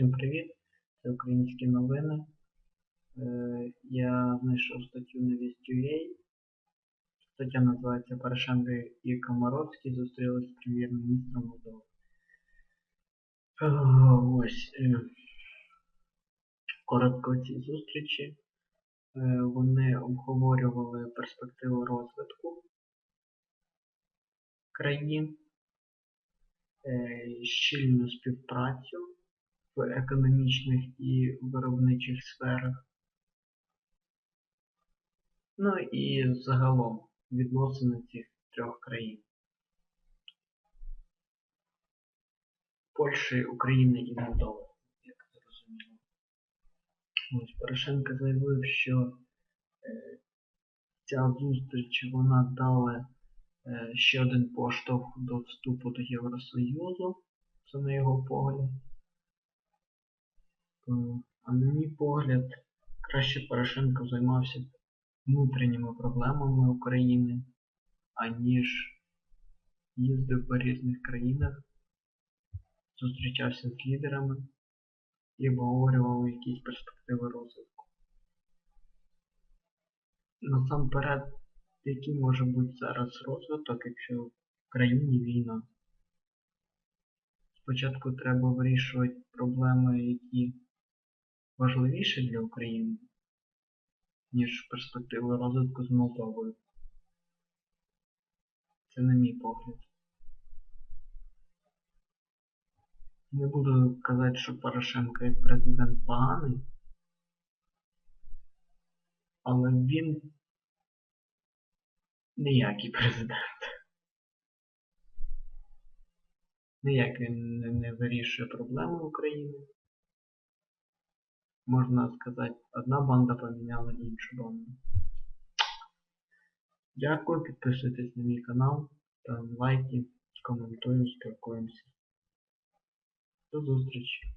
Всім привіт! Це українські новини. Е, Я знайшов статтю на Вість.ua. Стаття називається Порошенко і Комаровський зустрілись з прем'єр-міністром Молдови. Е, Ось. е, Коротко ці зустрічі. Вони обговорювали перспективу розвитку країн, щільну співпрацю економічних і виробничих сферах. Ну і загалом відносини цих трьох країн. Польщі, України і Молдови, як зрозуміло. Ось Порошенко заявив, що е, ця зустріч вона дала е, ще один поштовх до вступу до Євросоюзу. Це на його погляд. А на мій погляд, краще Порошенко займався внутрішніми проблемами України, аніж їздив по різних країнах, зустрічався з лідерами і обговорював якісь перспективи розвитку. Насамперед, який може бути зараз розвиток, якщо в країні війна? Спочатку треба вирішувати проблеми, які важливіші для України, ніж перспективи розвитку з Молдовою. Це на мій погляд. Не буду казати, що Порошенко як президент поганий, але він ніякий президент. Ніяк він не вирішує проблеми України. Можна сказати, одна банда поміняла іншу банду. Дякую, підписуйтесь на мій канал, ставимо лайки, коментуємо, спілкуємося. До зустрічі!